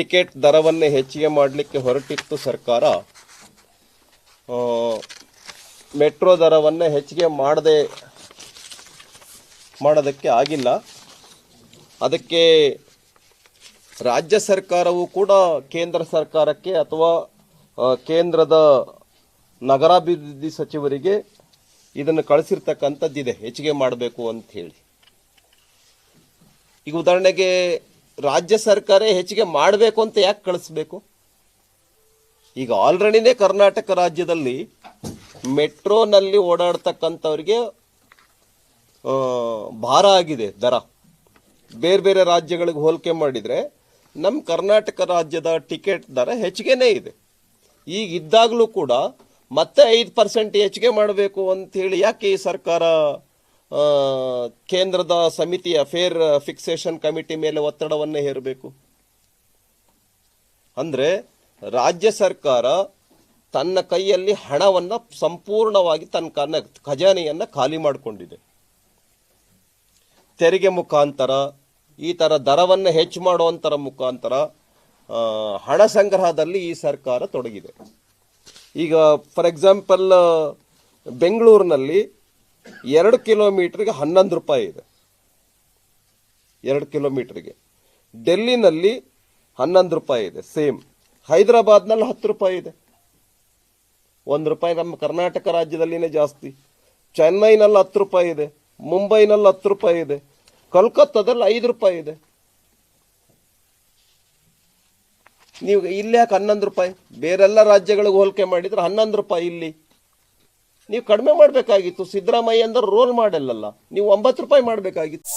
Ticket ದರವನ್ನೇ ಹೆಚ್ಚಿಗೆ ಮಾಡಲಿಕ್ಕೆ ಹೊರಟಿತ್ತು ಸರ್ಕಾರ. ಮೆಟ್ರೋ ದರವನ್ನು ಹೆಚ್ಚಿಗೆ ಮಾಡದೆ, ಮಾಡೋದಕ್ಕೆ ಆಗಿಲ್ಲ. ಅದಕ್ಕೆ ರಾಜ್ಯ ಸರ್ಕಾರವು ಕೂಡ ಕೇಂದ್ರ ಸರ್ಕಾರಕ್ಕೆ ಅಥವಾ ಕೇಂದ್ರದ ನಗರಾಭಿವೃದ್ಧಿ ಸಚಿವರಿಗೆ ಇದನ್ನು ಕಳಿಸಿರ್ತಕ್ಕಂಥದ್ದಿದೆ. ಹೆಚ್ಚಿಗೆ ಮಾಡಬೇಕು ಅಂತ ಹೇಳಿ. ಈಗ ಉದಾಹರಣೆಗೆ ರಾಜ್ಯ ಸರ್ಕಾರ ಹೆಚ್ಚಿಗೆ ಮಾಡಬೇಕು ಅಂತ ಯಾಕೆ ಕಳಿಸ್ಬೇಕು? ಈಗ ಆಲ್ರೆಡಿನೇ ಕರ್ನಾಟಕ ರಾಜ್ಯದಲ್ಲಿ ಮೆಟ್ರೋನಲ್ಲಿ ಓಡಾಡ್ತಕ್ಕಂಥವ್ರಿಗೆ ಭಾರ ಆಗಿದೆ, ದರ. ಬೇರೆ ಬೇರೆ ರಾಜ್ಯಗಳಿಗೆ ಹೋಲಿಕೆ ಮಾಡಿದರೆ ನಮ್ಮ ಕರ್ನಾಟಕ ರಾಜ್ಯದ ಟಿಕೆಟ್ ದರ ಹೆಚ್ಚಿಗೆನೇ ಇದೆ. ಈಗ ಇದ್ದಾಗಲೂ ಕೂಡ ಮತ್ತೆ ಐದು ಪರ್ಸೆಂಟ್ ಹೆಚ್ಚಿಗೆ ಮಾಡಬೇಕು ಅಂತ ಹೇಳಿ ಯಾಕೆ ಈ ಸರ್ಕಾರ ಕೇಂದ್ರದ ಸಮಿತಿಯ ಫೇರ್ ಫಿಕ್ಸೇಷನ್ ಕಮಿಟಿ ಮೇಲೆ ಒತ್ತಡವನ್ನೇ ಹೇರಬೇಕು. ಅಂದರೆ ರಾಜ್ಯ ಸರ್ಕಾರ ತನ್ನ ಕೈಯಲ್ಲಿ ಹಣವನ್ನು ಸಂಪೂರ್ಣವಾಗಿ ತನ್ನ ಖಜಾನೆಯನ್ನು ಖಾಲಿ ಮಾಡಿಕೊಂಡಿದೆ. ತೆರಿಗೆ ಮುಖಾಂತರ, ಈ ಥರ ದರವನ್ನು ಹೆಚ್ಚು ಮಾಡುವಂಥರ ಮುಖಾಂತರ ಹಣ ಸಂಗ್ರಹದಲ್ಲಿ ಈ ಸರ್ಕಾರ ತೊಡಗಿದೆ. ಈಗ ಫಾರ್ ಎಕ್ಸಾಂಪಲ್ ಬೆಂಗಳೂರಿನಲ್ಲಿ ಎರಡು ಕಿಲೋಮೀಟ್ರಿಗೆ ಹನ್ನೊಂದು ರೂಪಾಯಿ ಇದೆ. ಎರಡು ಕಿಲೋಮೀಟ್ರಿಗೆ. ಡೆಲ್ಲಿನಲ್ಲಿ ಹನ್ನೊಂದು ರೂಪಾಯಿ ಇದೆ, ಸೇಮ್. ಹೈದರಾಬಾದ್ನಲ್ಲಿ ಹತ್ತು ರೂಪಾಯಿ ಇದೆ. ಒಂದು ರೂಪಾಯಿ ನಮ್ಮ ಕರ್ನಾಟಕ ರಾಜ್ಯದಲ್ಲಿನೇ ಜಾಸ್ತಿ. ಚೆನ್ನೈನಲ್ಲಿ ಹತ್ತು ರೂಪಾಯಿ ಇದೆ, ಮುಂಬೈನಲ್ಲಿ ಹತ್ತು ರೂಪಾಯಿ ಇದೆ, ಕಲ್ಕತ್ತಾದಲ್ಲಿ ಐದು ರೂಪಾಯಿ ಇದೆ. ನೀವು ಇಲ್ಲಿ ಯಾಕೆ ಹನ್ನೊಂದು ರೂಪಾಯಿ? ಬೇರೆಲ್ಲ ರಾಜ್ಯಗಳಿಗೆ ಹೋಲಿಕೆ ಮಾಡಿದ್ರೆ ಹನ್ನೊಂದು ರೂಪಾಯಿ ಇಲ್ಲಿ. ನೀವು ಕಡಿಮೆ ಮಾಡಬೇಕಾಗಿತ್ತು. ಸಿದ್ದರಾಮಯ್ಯ ಅಂದ್ರೆ ರೋಲ್ ಮಾಡಲ್ಲಲ್ಲ ನೀವು ಒಂಬತ್ತು ರೂಪಾಯಿ ಮಾಡಬೇಕಾಗಿತ್ತು.